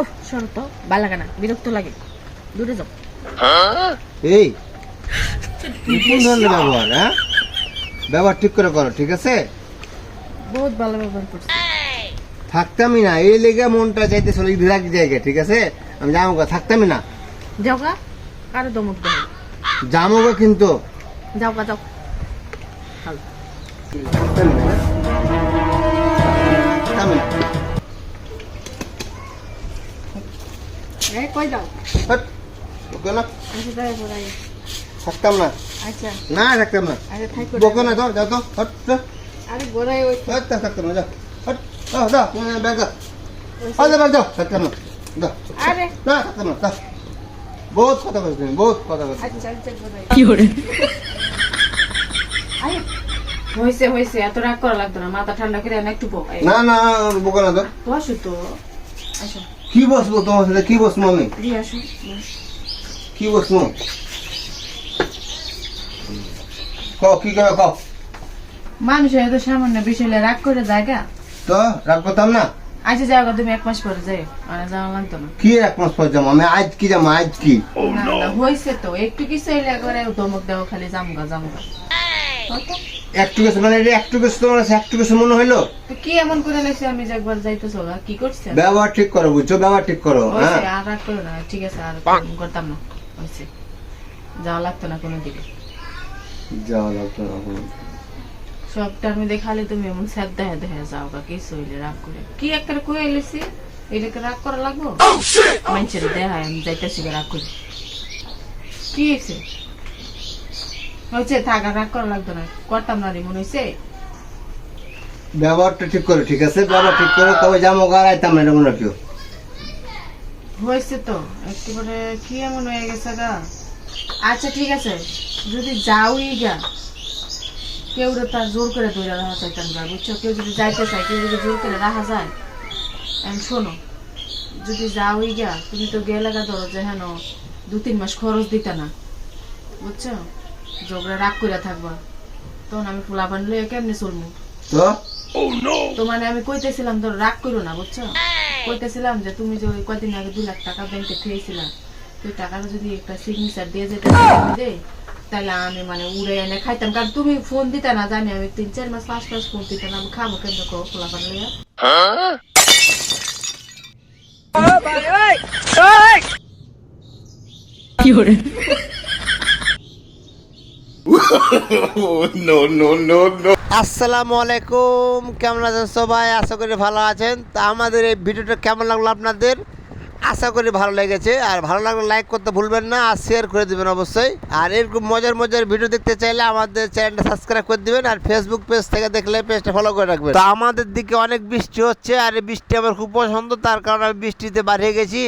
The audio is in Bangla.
ওহ সরো তো ভালো লাগে না বিরক্ত লাগে। দূরে যাও। এই কোন ধরনের ব্যবহার হ্যাঁ? ব্যবহার ঠিক করে করো ঠিক আছে? বহুত ভালো ব্যবহার করছে। থাকতামই না এই লেগে মনটা চাইতে চলে এক জায়গায় ঠিক আছে? আমি যাব গা, থাকতামই না। যাও গা কারও দমক দেয় যাব গা কিন্তু। যাও গা যাও। থাকতামই না, থাকতামই না। এই কই যাও? হাট, বকে না। আচ্ছা যাই বলাই থাকতাম না। আচ্ছা। না থাকতাম না। আরে থাই বকে না যাও যাও তো হট। আরে গোড়াই ওই হট, থাক- থাকতাম না যাও। হট যাও যাও তুমি ব্যাগ দাও। যাও, ব্যাগ দাও থাকতাম না। যাও আরে। না থাকতাম না যাও। বহুত কথা বলছো তুমি বহুত কথা বলছো। আচ্ছা আচ্ছা গোড়াই আরে। হয়েছে হয়েছে এত রাগ করা লাগতো না মাথা ঠান্ডা করে না একটু বক না না বকে না তো। বসো তো। আসো। কি বসবো তোমার সাথে? কি বসবো আমি? কি বসবো? কও কি করে কও মানুষের এত সামান্য বিষয় রাগ করে জায়গা তো রাগ করতাম না? আচ্ছা যাও গা, তুমি এক মাস পরে যাও মানে যাওয়া লাগতো না। কি এক মাস পর যাব? আমি আজ কি যাব? আজ কি? না না হয়েছে তো। একটু কিছু এলে একবারে ধমক দেওয়া খালি জামগা জামগা একটু গেছে মানে এটা একটু গেছে তোমার কাছে একটু গেছে মনে হইল? কি এমন করে লাগছে আমি একবার যাইতেছো গা কি করছে? ব্যবহার ঠিক করো বুঝছ? ব্যবহার ঠিক করো হ্যাঁ? আর রাগ করো না ঠিক আছে আর করতাম না হয়েছে যাওয়া লাগতো না কোনো দিকে যাওয়া লাগতো না কোনো। সবটা আমি দেখালে তুমি এমন স্যাদ দেখা দেখা যাও গা কিছু হইলে রাগ করে। কি একটা কয়ে এলেছি? এটাকে রাগ করা লাগবো? মানুষের দেখায় আমি যাইতেছি রাগ করে। কি হয়েছে হয়েছে থাক রাগ করা লাগতো না। করতাম না রে মনে হয়েছে ব্যবহারটা ঠিক করো ঠিক আছে? ব্যবহার ঠিক করো তবে যাব গার আইতাম না মনে রাখিও। হয়েছে তো একেবারে কি এমন হয়ে গেছে গা? আচ্ছা ঠিক আছে। যদি যাওই গা কেউ তার জোর করে ধরে রাখা চাইতাম গা বুঝছ? কেউ যদি যাইতে চায় কেউ যদি জোর করে রাখা যায় এখন শোনো যদি যাওই গা তুমি তো গেলে গা ধরো যে হেন দু তিন মাস খরচ দিতে না বুঝছ? ঝগড়া রাগ করে থাকবা। তখন আমি ফুলা বান লইয়া কেমনে চলবো তো? তো মানে আমি কইতেছিলাম তোর রাগ করো না বুঝছ? কইতেছিলাম যে তুমি যে ওই কদিন আগে দু লাখ টাকা ব্যাংকে থুয়েছিলাম তুই টাকাটা যদি একটা সিগনেচার দিয়ে যেতে দে তাহলে আমি মানে উড়ে এনে খাইতাম। কারণ তুমি ফোন দিতে না জানি আমি তিন চার মাস পাঁচ মাস ফোন দিতে না আমি খাব কেন কো খোলা পারলে আসসালামু আলাইকুম কেমন আছেন সবাই? আশা করি ভালো আছেন। তা আমাদের এই ভিডিওটা কেমন লাগল আপনাদের? আশা করি ভালো লেগেছে। আর ভালো লাগলে লাইক করতে ভুলবেন না, আর শেয়ার করে দিবেন অবশ্যই। আর এরকম মজার মজার ভিডিও দেখতে চাইলে আমাদের চ্যানেলটা সাবস্ক্রাইব করে দিবেন, আর ফেসবুক পেজ থেকে দেখলে পেজটা ফলো করে রাখবেন। তো আমাদের দিকে অনেক বৃষ্টি হচ্ছে, আর এই বৃষ্টি আমার খুব পছন্দ, তার কারণে আমি বৃষ্টিতে বাড়িয়ে গেছি।